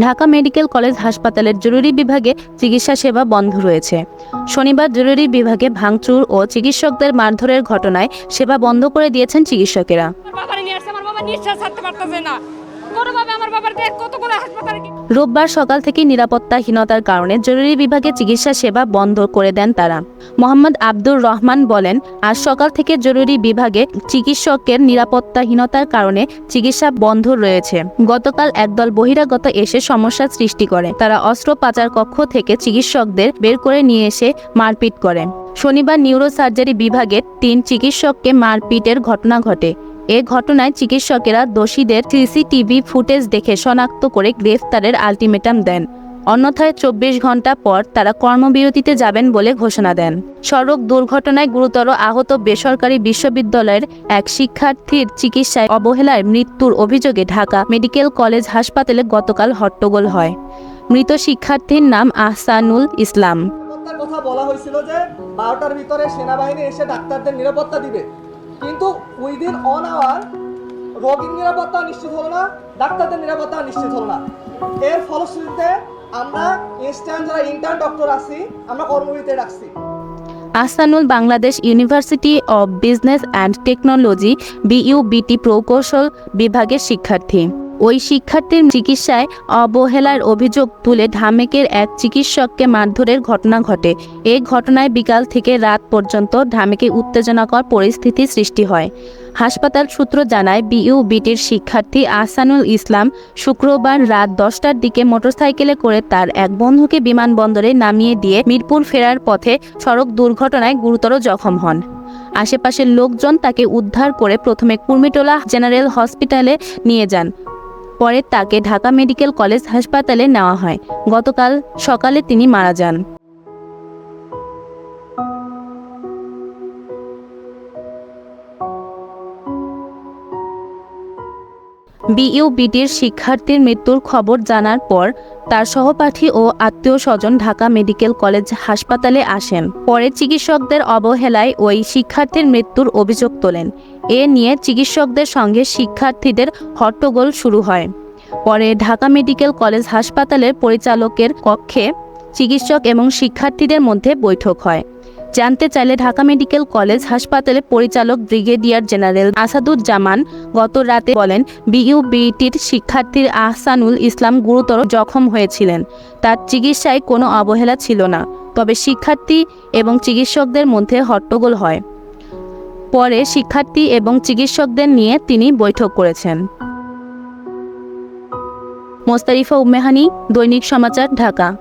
Dhaka medical college হাসপাতালের জরুরি বিভাগে চিকিৎসা সেবা বন্ধ রয়েছে। শনিবার জরুরি বিভাগে ভাঙচুর ও চিকিৎসকদের মারধরের ঘটনায় সেবা বন্ধ করে দিয়েছেন চিকিৎসকেরা। রোববার সকাল থেকে নিরাপত্তাহীনতার কারণে জরুরি বিভাগে চিকিৎসা সেবা বন্ধ করে দেন তারা। মোহাম্মদ আব্দুর রহমান বলেন, আজ সকাল থেকে জরুরি বিভাগে চিকিৎসকের নিরাপত্তাহীনতার কারণে চিকিৎসা বন্ধ রয়েছে। গতকাল একদল বহিরাগত এসে সমস্যার সৃষ্টি করে। তারা অস্ত্র পাচার কক্ষ থেকে চিকিৎসকদের বের করে নিয়ে এসে মারপিট করে। শনিবার নিউরো সার্জারি বিভাগের তিন চিকিৎসককে মারপিটের ঘটনা ঘটে। এ ঘটনায় চিকিৎসকেরা দোষীদের সিসিটিভি ফুটেজ দেখে শনাক্ত করে গ্রেফতারের আলটিমেটাম দেন। অন্যথায় চব্বিশ ঘণ্টা পর তারা কর্মবিরতিতে যাবেন বলে ঘোষণা দেন। সড়ক দুর্ঘটনায় গুরুতর আহত বেসরকারি বিশ্ববিদ্যালয়ের এক শিক্ষার্থীর চিকিৎসায় অবহেলায় মৃত্যুর অভিযোগে ঢাকা মেডিকেল কলেজ হাসপাতালে গতকাল হট্টগোল হয়। মৃত শিক্ষার্থীর নাম আহসানুল ইসলাম। হয়েছিল যে বারোটার ভিতরে সেনাবাহিনী এসে ডাক্তারদের নিরাপত্তা দিবে। কিন্তু উইদিন অন আওয়ার রোগীর নিরাপত্তা নিশ্চিত হলো না, ডাক্তারদের নিরাপত্তা নিশ্চিত হলো না। এর ফলশ্রুতিতে আমরা ইনস্ট্যান্ট যারা ইন্টার্ন ডক্টর আছি, আমরা কর্মবিরতি রাখছি। Ahsanul Bangladesh university of business and technology BUBT প্রকৌশল বিভাগের শিক্ষার্থী। ওই শিক্ষার্থীর চিকিৎসায় অবহেলার অভিযোগ তুলে ঢামেকের এক চিকিৎসককে মারধরের ঘটনা ঘটে। এই ঘটনায় বিকাল থেকে রাত পর্যন্ত ঢামেকে উত্তেজনাকর পরিস্থিতি সৃষ্টি হয়। হাসপাতাল সূত্র জানায়, বিইউবিটির শিক্ষার্থী আহসানুল ইসলাম শুক্রবার রাত দশটার দিকে মোটরসাইকেলে করে তার এক বন্ধুকে বিমানবন্দরে নামিয়ে দিয়ে মিরপুর ফেরার পথে সড়ক দুর্ঘটনায় গুরুতর জখম হন। আশেপাশের লোকজন তাকে উদ্ধার করে প্রথমে কুর্মিটোলা জেনারেল হসপিটালে নিয়ে যান। পরে তাকে ঢাকা মেডিকেল কলেজ হাসপাতালে নেওয়া হয়। গতকাল সকালে তিনি মারা যান। বিইউবিটির শিক্ষার্থীর মৃত্যুর খবর জানার পর তার সহপাঠী ও আত্মীয় স্বজন ঢাকা মেডিকেল কলেজ হাসপাতালে আসেন। পরে চিকিৎসকদের অবহেলায় ওই শিক্ষার্থীর মৃত্যুর অভিযোগ তোলেন। এ নিয়ে চিকিৎসকদের সঙ্গে শিক্ষার্থীদের হট্টগোল শুরু হয়। পরে ঢাকা মেডিকেল কলেজ হাসপাতালের পরিচালকের কক্ষে চিকিৎসক এবং শিক্ষার্থীদের মধ্যে বৈঠক হয়। জানতে চাইলে ঢাকা মেডিকেল কলেজ হাসপাতালের পরিচালক ব্রিগেডিয়ার জেনারেল আসাদুজ্জামান গত রাতে বলেন, বিইউবিটির শিক্ষার্থী আহসানুল ইসলাম গুরুতর জখম হয়েছিলেন। তার চিকিৎসায় কোনো অবহেলা ছিল না, তবে শিক্ষার্থী এবং চিকিৎসকদের মধ্যে হট্টগোল হয়। পরে শিক্ষার্থী এবং চিকিৎসকদের নিয়ে তিনি বৈঠক করেছেন। মোস্তারিফা উম্মেহানি, দৈনিক সমাচার, ঢাকা।